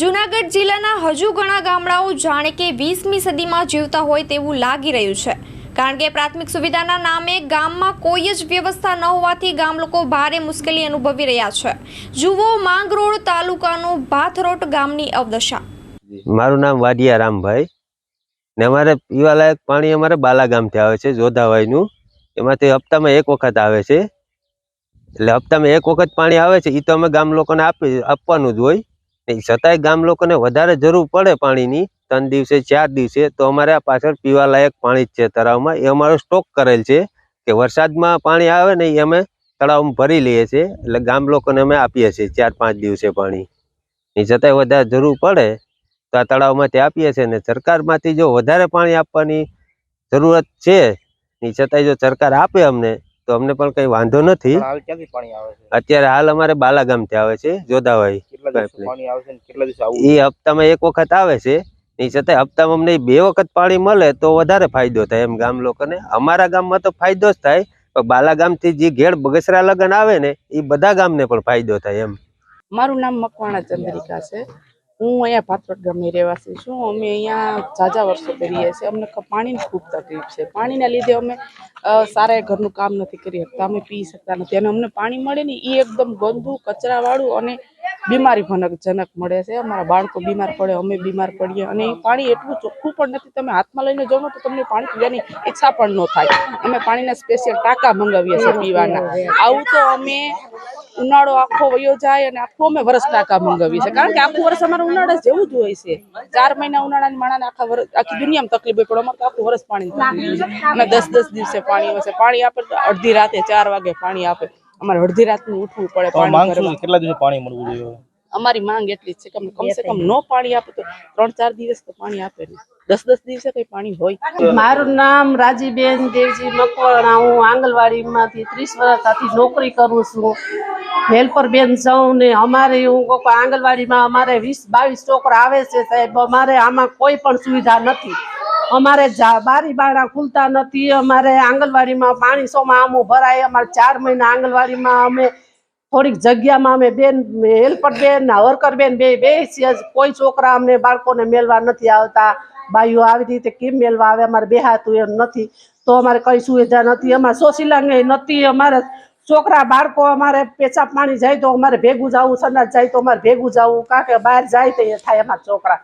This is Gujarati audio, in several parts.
જૂનાગઢ જિલ્લાના હજુ ઘણા ગામડાઓ જાણે કે વીસમી સદીમાં જીવતા હોય તેવું લાગી રહ્યું છે. કારણ કે પ્રાથમિક સુવિધાના નામે ગામમાં કોઈ જ વ્યવસ્થા ન હોવાથી ગામ લોકો ભારે મુશ્કેલી અનુભવી રહ્યા છે. જુઓ માંગરોળ તાલુકાનું ભાથરોટ ગામની અવદશા. મારું નામ વાડિયા રામભાઈ ને અમારે પીવાલાયક પાણી અમારે બાલા ગામથી આવે છે જોધાભાઈનું એમાંથી હપ્તામાં એક વખત આવે છે. એટલે હપ્તામાં એક વખત પાણી આવે છે એ તો અમે ગામ લોકોને આપી આપવાનું જ હોય. છતાંય ગામ લોકોને વધારે જરૂર પડે પાણીની. ત્રણ દિવસે ચાર દિવસે તો અમારે આ પાછળ પીવાલાયક પાણી જ છે તળાવમાં. એ અમારો સ્ટોક કરેલ છે કે વરસાદમાં પાણી આવે ને એ અમે તળાવમાં ભરી લઈએ છીએ. એટલે ગામ લોકોને અમે આપીએ છીએ ચાર પાંચ દિવસે પાણી. એ છતાંય વધારે જરૂર પડે તો આ તળાવમાંથી આપીએ છીએ. ને સરકારમાંથી જો વધારે પાણી આપવાની જરૂરત છે એ છતાંય જો સરકાર આપે અમને તો અમને પણ કંઈ વાંધો નથી. અત્યારે હાલ અમારે બાલાગામથી આવે છે જોધાભાઈ એ હપ્તામાં એક વખત આવે છે. એ છતાંય હપ્તામાં અમને બે વખત પાણી મળે તો વધારે ફાયદો થાય એમ ગામ લોકોને. અમારા ગામમાં તો ફાયદો જ થાય પણ બાલાગામથી જે ઘેડ બગસરા લગન આવે ને એ બધા ગામને પણ ફાયદો થાય એમ. મારું નામ મકવાણા ચંદ્રિકા છે. હું અહીંયા પાથરોડ ગામની રહેવાસી છું. અમે અહીંયા ઝાઝા વર્ષો કરીએ છીએ. અમને પાણીની ખૂબ તકલીફ છે. પાણીના લીધે અમે સારા ઘરનું કામ નથી કરી શકતા. અમે પી શકતા નથી. અને અમને પાણી મળે ને એ એકદમ ગંદુ કચરાવાળું અને બીમારી જનક મળે છે. અમારા બાળકો બીમાર પડે, અમે બીમાર પડીએ અને એ પાણી એટલું ચોખ્ખું પણ નથી. તમે હાથમાં લઈને જાઓ તો તમને પાણી પીવાની ઈચ્છા પણ ન થાય. અમે પાણીના સ્પેશિયલ ટાંકા મંગાવીએ છીએ પીવાના. આવું તો અમે ઉનાળો આખો વયો જાય અને આખો અમે વરસ ટાંકા મંગાવીએ છીએ. કારણ કે આખું વર્ષ અમારે ઉનાળા જેવું જ હોય છે. ચાર મહિના ઉનાળાની માણાને આખા વર્ષ આખી દુનિયામાં તકલીફ હોય, પણ અમારે આખું વર્ષ પાણી અને દસ દસ દિવસે પાણી હોય છે. પાણી આપે તો અડધી રાતે ચાર વાગે પાણી આપે. અમારે અડધી રાતનું ઉઠવું પડે પાણી? કેટલા દિવસે પાણી મળવું જોઈએ? અમારી માંગ એટલી જ છે કે અમને કમસે કમ નો પાણી આપે તો ત્રણ ચાર દિવસ તો પાણી આપે ને દસ દસ દિવસે કઈ પાણી હોય. મારું નામ રાજીબેન દેવજી મકવાણા. હું આંગણવાડીમાંથી ત્રીસ વર્ષથી નોકરી કરું છું. હેલ્પર બેન જાઉં ને અમારે હું આંગણવાડીમાં અમારે વીસ બાવીસ છોકરા આવે છે સાહેબ. અમારે આમાં કોઈ પણ સુવિધા નથી. અમારે બારી બારણા ખુલતા નથી, અમારે આંગણવાડીમાં પાણી સોમાં આમું ભરાય અમારે ચાર મહિના આંગણવાડીમાં અમે થોડીક જગ્યામાં અમે બેન, હેલ્પર બેન, વર્કર બેન બે બે કોઈ છોકરા અમને બાળકોને મેળવા નથી આવતા. બાઈઓ આવી રીતે કેમ મેળવા આવે? અમારે બેહાતું એમ નથી. તો અમારે કઈ સુવિધા નથી. અમારે સોશિલાંગે નથી. અમારે છોકરા, બાળકો અમારે પેશાબ પાણી જાય તો અમારે ભેગું જવું સનાજ જાય તો અમારે ભેગું જવું કાંકે બહાર જાય તો એ થાય અમારા છોકરા.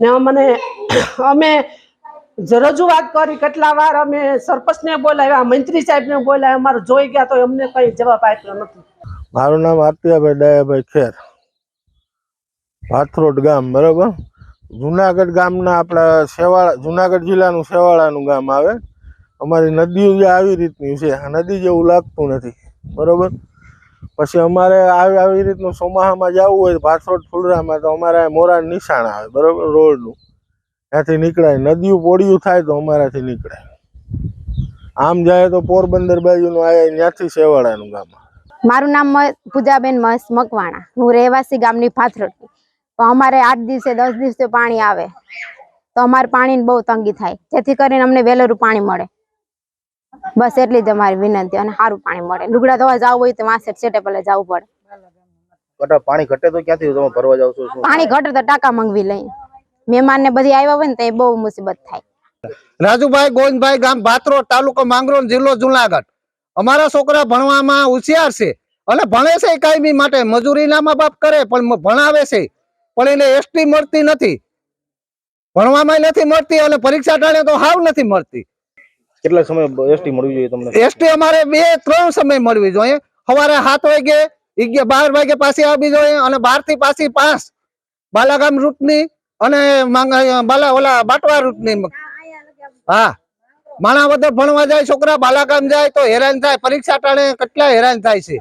ને અમને, અમે રજૂઆત કરી કેટલા વાર અમે સરપંચને બોલાવ્યા, મંત્રી સાહેબને બોલાવ્યા, અમારે જોઈ ગયા તો અમને કઈ જવાબ આપ્યો નથી. મારું નામ આત્યાભાઈ દયાભાઈ ખેર. ભાથરોડ ગામ, બરોબર? જુનાગઢ ગામના આપણા સેવાળા, જુનાગઢ જિલ્લાનું સેવાળાનું ગામ આવે. અમારી નદીઓ જે આવી રીતની છે, આ નદી જેવું લાગતું નથી, બરોબર? પછી અમારે આવી આવી રીતનું ચોમાહામાં જવું હોય ભાથરોડ ફુલરામાં તો અમારે મોરા નિશાણ આવે, બરોબર? રોડનું. ત્યાંથી નીકળાય. નદીઓ પોડિયું થાય તો અમારાથી નીકળાય. આમ જાય તો પોરબંદર બાજુનું આવે ત્યાંથી સેવાળાનું ગામ. મારું નામ પૂજાબેન મહેશ મકવાણા. હું રહેવાસી ગામની પાથરોડની તો અમારે આઠ દિવસે દસ દિવસે પાણી આવે. તો અમારે પાણીની બહુ તંગી થાય. જેથી કરીને અમને વેલેરું પાણી મળે. બસ એટલી જ અમારી વિનંતી અને સારું પાણી મળે. લુગડા ધોવા જવું હોય તો વાંસે છેટે પેલે જવું પડે. પાણી ઘટે તો ક્યાંથી? તમે ભરવા જાવ છો પાણી ઘટે તો ટાંકા મંગવી લઈએ મહેમાન ને બધી આવ્યા હોય ને તો એ બહુ મુસીબત થાય. રાજુભાઈ ગોવિંદભાઈ ગામ ભાત્રો તાલુકો માંગરોળ જિલ્લો જુનાગઢ. અમારા છોકરા ભણવામાં હોશિયાર છે. અને ભણે છે કાયમી માટે. મજૂરી ના બાપ કરે પણ ભણાવે છે. પણ એને એસટી મળતી નથી. ભણવામાં નથી મળતી અને પરીક્ષા ટાણે તો હાવ નથી મળતી. કેટલા સમય એસટી મળવી જોઈએ તમને? એસટી અમારે બે ત્રણ સમય મળવી જોઈએ. સવારે સાત વાગે બાર વાગે પાછી આવવી જોઈએ અને બારથી પાછી પાંચ બાલાગામ રૂટની અને બાલા, ઓલા બાટવા રૂટની હા. માણા બધા ભણવા જાય, છોકરા બાલાકામ જાય, તો હેરાન થાય. પરીક્ષા ટાણે કેટલા હેરાન થાય છે.